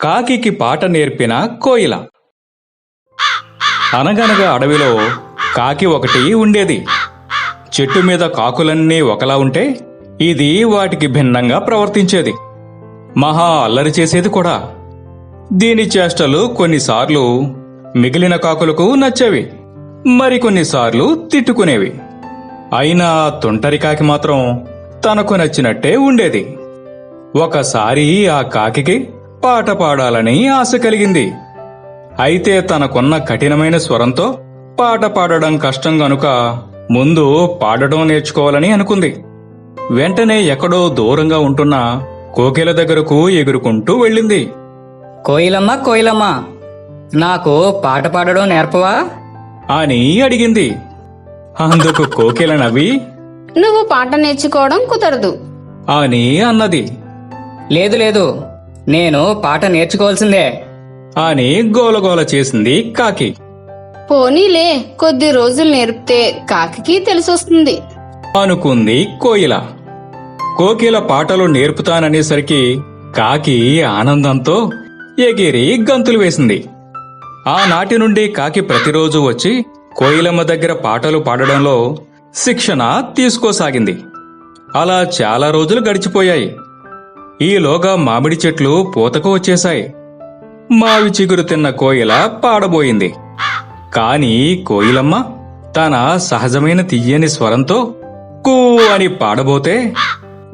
కాకికి పాట నేర్పిన కోయిల. అనగనగా అడవిలో కాకి ఒకటి ఉండేది. చెట్టు మీద కాకులన్నీ ఒకలా ఉంటే ఇది వాటికి భిన్నంగా ప్రవర్తించేది. మహా అల్లరి చేసేది కూడా. దీని చేష్టలు కొన్నిసార్లు మిగిలిన కాకులకు నచ్చేవి. మరికొన్నిసార్లు తిట్టుకునేవి. అయినా తొంటరి కాకి మాత్రం తనకు నచ్చినట్టే ఉండేది. ఒకసారి ఆ కాకికి పాట పాడాలని ఆశ కలిగింది. అయితే తనకున్న కఠినమైన స్వరంతో పాట పాడడం కష్టం గనుక ముందు పాడడం నేర్చుకోవాలని అనుకుంది. వెంటనే ఎక్కడో దూరంగా ఉంటున్న కోకిల దగ్గరకు ఎగురుకుంటూ వెళ్ళింది. కోయిలమ్మ కోయిలమ్మ నాకు పాట పాడడం నేర్పవా? అని అడిగింది. అందుకు కోకిల నవ్వి నువ్వు పాట నేర్చుకోవడం కుదరదు అని అన్నది. లేదు లేదు నేను పాట నేర్చుకోవాల్సిందే. అని గోలగోల చేసింది కాకి. పోనీలే కొద్ది రోజులు నేర్పితే కాకికి తెలిసొస్తుంది. అనుకుంది కోయిల. కోకిల పాటలు నేర్పుతాననేసరికి కాకి ఆనందంతో ఎగిరి గంతులు వేసింది. ఆనాటి నుండి కాకి ప్రతిరోజు వచ్చి కోయిలమ్మ దగ్గర పాటలు పాడడంలో శిక్షణ తీసుకోసాగింది. అలా చాలా రోజులు గడిచిపోయాయి. ఈలోగా మామిడి చెట్లు పూతకు వచ్చేశాయి. మావి చిగురు తిన్న కోయిల పాడబోయింది. కాని కోయిలమ్మ తన సహజమైన తియ్యని స్వరంతో కూ అని పాడబోతే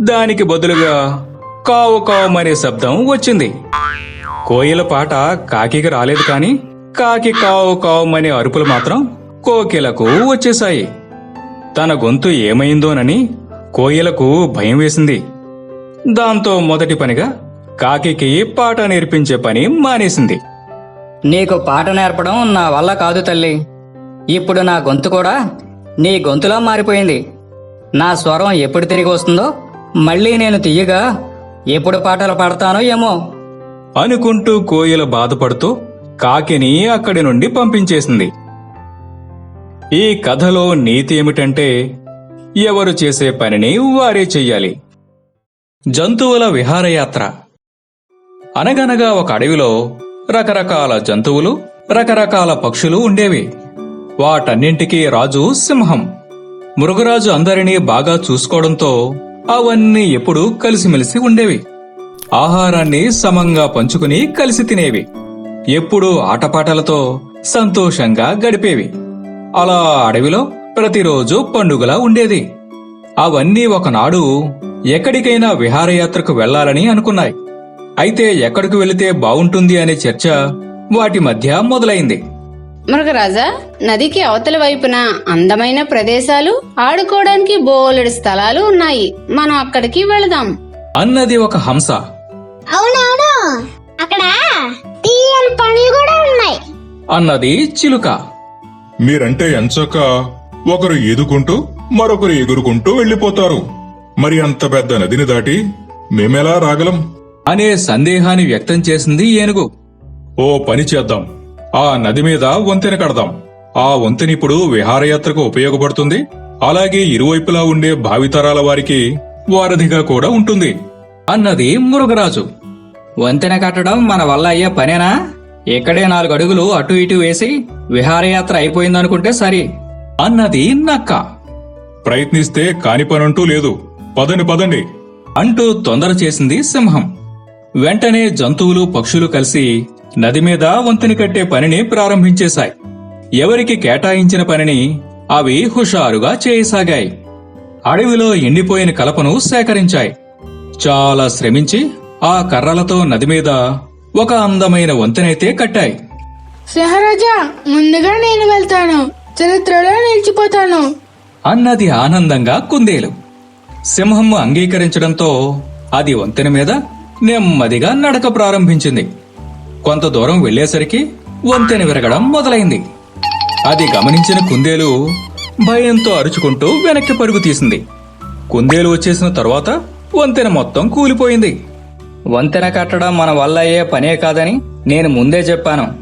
దానికి బదులుగా కావు కావుమనే శబ్దం వచ్చింది. కోయిల పాట కాకికి రాలేదు కాని కాకి కావు కావుమనే అరుపులు మాత్రం కోకిలకు వచ్చేశాయి. తన గొంతు ఏమైందోనని కోయిలకు భయం వేసింది. దాంతో మొదటి పనిగా కాకికి పాట నేర్పించే పని మానేసింది. నీకు పాట నేర్పడం నా వల్ల కాదు తల్లి. ఇప్పుడు నా గొంతు కూడా నీ గొంతులా మారిపోయింది. నా స్వరం ఎప్పుడు తిరిగి వస్తుందో మళ్ళీ నేను తీయగా ఎప్పుడు పాటలు పాడతానో ఏమో. అనుకుంటూ కోయిల బాధపడుతూ కాకిని అక్కడి నుండి పంపించేసింది. ఈ కథలో నీతి ఏమిటంటే ఎవరు చేసే పనిని వారే చెయ్యాలి. జంతువుల విహారయాత్ర. అనగనగా ఒక అడవిలో రకరకాల జంతువులు రకరకాల పక్షులు ఉండేవి. వాటన్నింటికీ రాజు సింహం. మృగరాజు అందరినీ బాగా చూసుకోవడంతో అవన్నీ ఎప్పుడూ కలిసిమెలిసి ఉండేవి. ఆహారాన్ని సమంగా పంచుకుని కలిసి తినేవి. ఎప్పుడూ ఆటపాటలతో సంతోషంగా గడిపేవి. అలా అడవిలో ప్రతిరోజు పండుగలా ఉండేది. అవన్నీ ఒకనాడు ఎక్కడికైనా విహారయాత్రకు వెళ్ళాలని అనుకున్నాయి. అయితే ఎక్కడికి వెళితే బావుంటుంది అనే చర్చ వాటి మధ్య మొదలైంది. మృగరాజా నదికి అవతల వైపున అందమైన ప్రదేశాలు ఆడుకోవడానికి బోలెడు స్థలాలు ఉన్నాయి. మనం అక్కడికి వెళదాం. అన్నది ఒక హంస. అవునవును. అక్కడ తీయని పనులు కూడా ఉన్నాయి. అన్నది చిలుక. మీరంటే ఎంచక ఒకరు ఈదుకుంటూ మరొకరు ఎగురుకుంటూ వెళ్ళిపోతారు. మరి అంత పెద్ద నదిని దాటి మేమెలా రాగలం? అనే సందేహాన్ని వ్యక్తం చేసింది ఏనుగు. ఓ పని చేద్దాం. ఆ నది మీద వంతెన కడదాం. ఆ వంతెన ఇప్పుడు విహారయాత్రకు ఉపయోగపడుతుంది. అలాగే ఇరువైపులా ఉండే భావితరాల వారికి వారధిగా కూడా ఉంటుంది. అన్నది మురుగరాజు. వంతెన కట్టడం మన వల్ల అయ్యే పనేనా? ఇక్కడే నాలుగు అడుగులు అటు ఇటు వేసి విహారయాత్ర అయిపోయిందనుకుంటే సరి. అన్నది నక్క. ప్రయత్నిస్తే కాని పనంటూ లేదు. పదండి పదండి. అంటూ తొందర చేసింది సింహం. వెంటనే జంతువులు పక్షులు కలిసి నది మీద వంతెన కట్టే పనిని ప్రారంభించేశాయి. ఎవరికి కేటాయించిన పనిని అవి హుషారుగా చేయసాగాయి. అడవిలో ఎండిపోయిన కలపను సేకరించాయి. చాలా శ్రమించి ఆ కర్రలతో నది మీద ఒక అందమైన వంతెనైతే కట్టాయి. సింహరాజా ముందుగా నేను వెళ్తాను. చరిత్రలో నిలిచిపోతాను. అన్నది ఆనందంగా కుందేలు. సింహం అంగీకరించడంతో అది వంతెన మీద నెమ్మదిగా నడక ప్రారంభించింది. కొంత దూరం వెళ్ళేసరికి వంతెన విరగడం మొదలైంది. అది గమనించిన కుందేలు భయంతో అరుచుకుంటూ వెనక్కి పరుగు తీసింది. కుందేలు వచ్చేసిన తరువాత వంతెన మొత్తం కూలిపోయింది. వంతెన కట్టడం మన వల్ల అయ్యే పనే కాదని నేను ముందే చెప్పాను.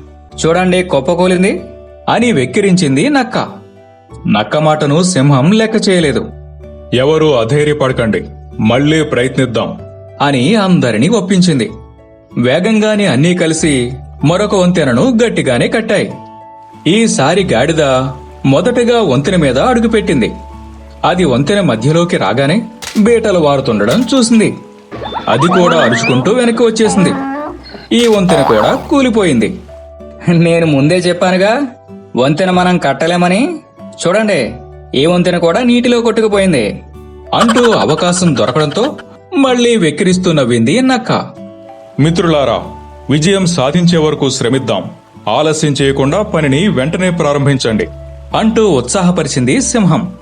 చూడండి కుప్పకూలింది అని వెక్కిరించింది నక్క. నక్క మాటను సింహం లెక్క చేయలేదు. ఎవరూ అధైర్యపడకండి. మళ్ళీ ప్రయత్నిద్దాం. అని అందరినీ ఒప్పించింది. వేగంగానే అన్నీ కలిసి మరొక వంతెనను గట్టిగానే కట్టాయి. ఈసారి గాడిద మొదటగా వంతెన మీద అడుగుపెట్టింది అది వంతెన మధ్యలోకి రాగానే బీటలు వారుతుండడం చూసింది. అది కూడా అరుచుకుంటూ వెనక్కి వచ్చేసింది. ఈ వంతెన కూడా కూలిపోయింది. నేను ముందే చెప్పానుగా వంతెన మనం కట్టలేమని? చూడండి. ఈ వంతెన కూడా నీటిలో కొట్టుకుపోయింది. అంటూ అవకాశం దొరకడంతో మళ్ళీ వెక్కిరిస్తూ నవ్వింది నక్క. మిత్రులారా విజయం సాధించే వరకు శ్రమిద్దాం. ఆలస్యం చేయకుండా పనిని వెంటనే ప్రారంభించండి. అంటూ ఉత్సాహపరిచింది సింహం.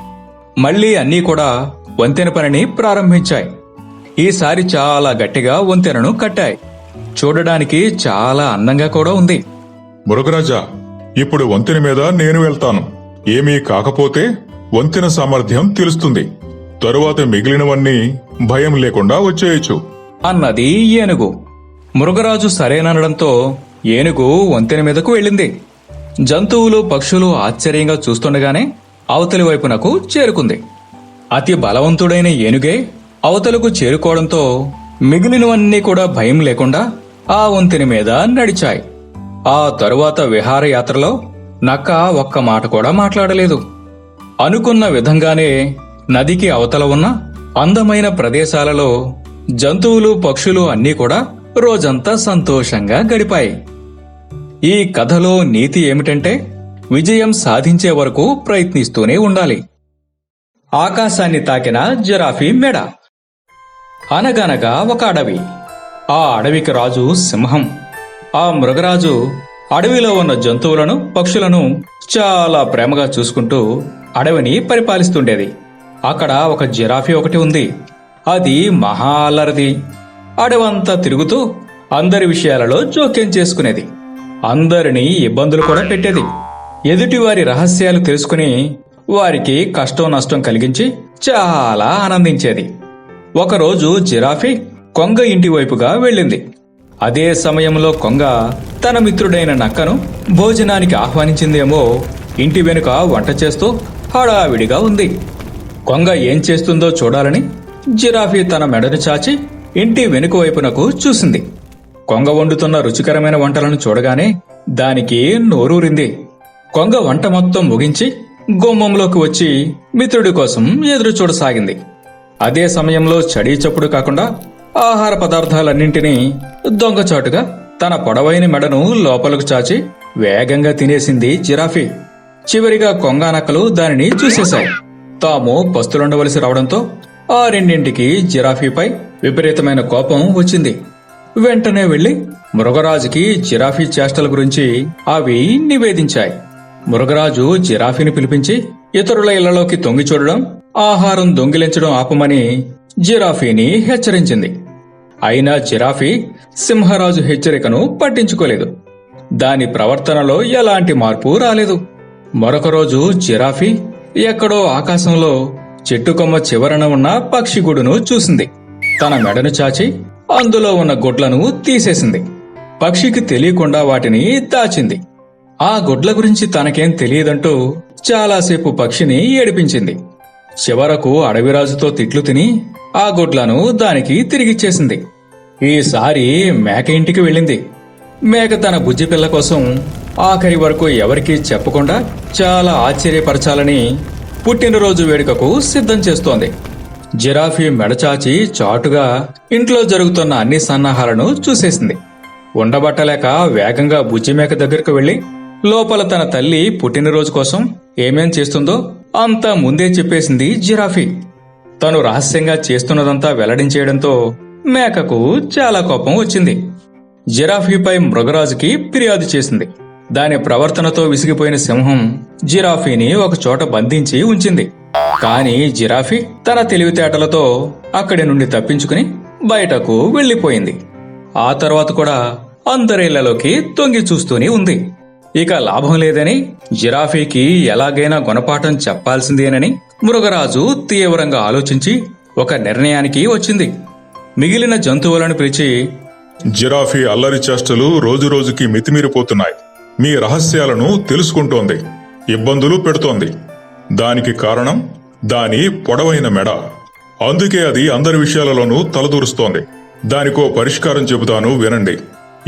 మళ్ళీ అన్నీ కూడా వంతెన పనిని ప్రారంభించాయి. ఈసారి చాలా గట్టిగా వంతెనను కట్టాయి. చూడడానికి చాలా అందంగా కూడా ఉంది. మురుగరాజా ఇప్పుడు వంతెన మీద నేను వెళ్తాను. ఏమీ కాకపోతే వంతెన సామర్థ్యం తెలుస్తుంది. తరువాత మిగిలినవన్నీ భయం లేకుండా వచ్చేయచ్చు. అన్నది ఏనుగు. మృగరాజు సరేననడంతో ఏనుగు వంతెన మీదకు వెళ్ళింది. జంతువులు పక్షులు ఆశ్చర్యంగా చూస్తుండగానే అవతలి వైపునకు చేరుకుంది. అతి బలవంతుడైన ఏనుగే అవతలకు చేరుకోవడంతో మిగిలినవన్నీ కూడా భయం లేకుండా ఆ వంతెన మీద నడిచాయి. ఆ తరువాత విహారయాత్రలో నక్క ఒక్క మాట కూడా మాట్లాడలేదు. అనుకున్న విధంగానే నదికి అవతల ఉన్న అందమైన ప్రదేశాలలో జంతువులు పక్షులు అన్నీ కూడా రోజంతా సంతోషంగా గడిపాయి. ఈ కథలో నీతి ఏమిటంటే విజయం సాధించే వరకు ప్రయత్నిస్తూనే ఉండాలి. ఆకాశాన్ని తాకిన జిరాఫీ మెడ. అనగనగా ఒక అడవి. ఆ అడవికి రాజు సింహం. ఆ మృగరాజు అడవిలో ఉన్న జంతువులను పక్షులను చాలా ప్రేమగా చూసుకుంటూ అడవిని పరిపాలిస్తుండేది. అక్కడ ఒక జిరాఫీ ఒకటి ఉంది. అది మహా అల్లరిది అడవంతా తిరుగుతూ అందరి విషయాలలో జోక్యం చేసుకునేది. అందరినీ ఇబ్బందులు కూడా పెట్టేది. ఎదుటివారి రహస్యాలు తెలుసుకుని వారికి కష్టం నష్టం కలిగించి చాలా ఆనందించేది. ఒకరోజు జిరాఫీ కొంగ ఇంటి వైపుగా వెళ్ళింది. అదే సమయంలో కొంగ తన మిత్రుడైన నక్కను భోజనానికి ఆహ్వానించిందేమో ఇంటి వెనుక వంట చేస్తూ హడావిడిగా ఉంది. కొంగ ఏం చేస్తుందో చూడాలని జిరాఫీ తన మెడను చాచి ఇంటి వెనుక వైపునకు చూసింది. కొంగ వండుతున్న రుచికరమైన వంటలను చూడగానే దానికి నోరూరింది. కొంగ వంట మొత్తం ముగించి గుమ్మంలోకి వచ్చి మిత్రుడి కోసం ఎదురు చూడసాగింది. అదే సమయంలో చడీ చప్పుడు కాకుండా ఆహార పదార్థాలన్నింటినీ దొంగచాటుగా తన పొడవైన మెడను లోపలకు చాచి వేగంగా తినేసింది జిరాఫీ. చివరిగా కొంగానక్కలు దానిని చూసేశాయి. తాము పస్తులుండవలసి రావడంతో ఆ రెండింటికి జిరాఫీపై విపరీతమైన కోపం వచ్చింది. వెంటనే వెళ్ళి మృగరాజుకి జిరాఫీ చేష్టల గురించి అవి నివేదించాయి. మృగరాజు జిరాఫీని పిలిపించి ఇతరుల ఇళ్ళలోకి తొంగి చూడడం ఆహారం దొంగిలించడం ఆపమని జిరాఫీని హెచ్చరించింది. అయినా జిరాఫీ సింహరాజు హెచ్చరికను పట్టించుకోలేదు. దాని ప్రవర్తనలో ఎలాంటి మార్పు రాలేదు. మరొక రోజు జిరాఫీ ఎక్కడో ఆకాశంలో చెట్టు కొమ్మ చివరన ఉన్న పక్షిగూడును చూసింది. తన మెడను చాచి అందులో ఉన్న గుడ్లను తీసేసింది. పక్షికి తెలియకుండా వాటిని దాచింది. ఆ గుడ్ల గురించి తనకేం తెలియదంటూ చాలాసేపు పక్షిని ఏడిపించింది. చివరకు అడవిరాజుతో తిట్లు తిని ఆ గుడ్లను దానికి తిరిగిచ్చేసింది ఈసారి మేక ఇంటికి వెళ్ళింది. మేక తన బుజ్జి పిల్ల కోసం ఆఖరి వరకు ఎవరికీ చెప్పకుండా చాలా ఆశ్చర్యపరచాలని పుట్టినరోజు వేడుకకు సిద్ధం చేస్తోంది. జిరాఫీ మెడచాచి చాటుగా ఇంట్లో జరుగుతున్న అన్ని సన్నాహాలను చూసేసింది. ఉండబట్టలేక వేగంగా బుజ్జిమేక దగ్గరకు వెళ్ళి లోపల తన తల్లి పుట్టినరోజు కోసం ఏమేం చేస్తుందో అంతా ముందే చెప్పేసింది జిరాఫీ. తను రహస్యంగా చేస్తున్నదంతా వెల్లడించేయడంతో మేకకు చాలా కోపం వచ్చింది. జిరాఫీపై మృగరాజుకి ఫిర్యాదు చేసింది. దాని ప్రవర్తనతో విసిగిపోయిన సింహం జిరాఫీని ఒక చోట బంధించి ఉంచింది. కాని జిరాఫీ తన తెలివితేటలతో అక్కడి నుండి తప్పించుకుని బయటకు వెళ్ళిపోయింది ఆ తర్వాత కూడా అందరిళ్ళలోకి తొంగి చూస్తూనే ఉంది. ఇక లాభం లేదని జిరాఫీకి ఎలాగైనా గుణపాఠం చెప్పాల్సిందేనని మృగరాజు తీవ్రంగా ఆలోచించి ఒక నిర్ణయానికి వచ్చింది. మిగిలిన జంతువులను పిలిచి జిరాఫీ అల్లరి చేష్టలు రోజురోజుకి మితిమీరిపోతున్నాయి. మీ రహస్యాలను తెలుసుకుంటోంది ఇబ్బందులు పెడుతోంది. దానికి కారణం దాని పొడవైన మెడ. అందుకే అది అందరి విషయాలలోనూ తలదూరుస్తోంది. దానికో పరిష్కారం చెబుతాను వినండి.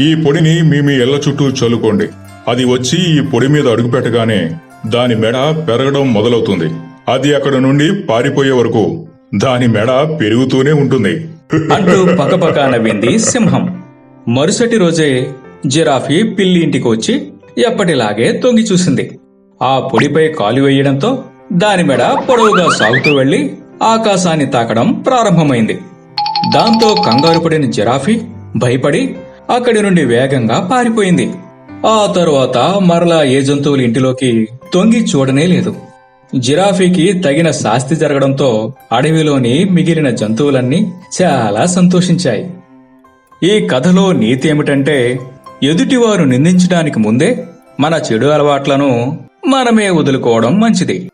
ఈ పొడిని మీ మీ ఇళ్ళ చుట్టూ చల్లుకోండి. అది వచ్చి ఈ పొడి మీద అడుగుపెట్టగానే దాని మెడ పెరగడం మొదలవుతుంది. అది అక్కడ నుండి పారిపోయే వరకు దాని మెడ పెరుగుతూనే ఉంటుంది. అంటూ పకపక నవ్వింది సింహం. మరుసటి రోజే జిరాఫీ పిల్లి ఇంటికి వచ్చి ఎప్పటిలాగే తొంగి చూసింది. ఆ పొడిపై కాలు వేయడంతో దాని మెడ పొడవుగా సాగుతూ వెళ్ళి ఆకాశాన్ని తాకడం ప్రారంభమైంది. దాంతో కంగారు పడిన జిరాఫీ భయపడి అక్కడి నుండి వేగంగా పారిపోయింది. ఆ తరువాత మరలా ఏ జంతువుల ఇంటిలోకి తొంగి చూడనే లేదు. జిరాఫీకి తగిన శాస్తి జరగడంతో అడవిలోని మిగిలిన జంతువులన్నీ చాలా సంతోషించాయి. ఈ కథలో నీతి ఏమిటంటే ఎదుటివారు నిందించడానికి ముందే మన చెడు అలవాట్లను మనమే వదులుకోవడం మంచిది.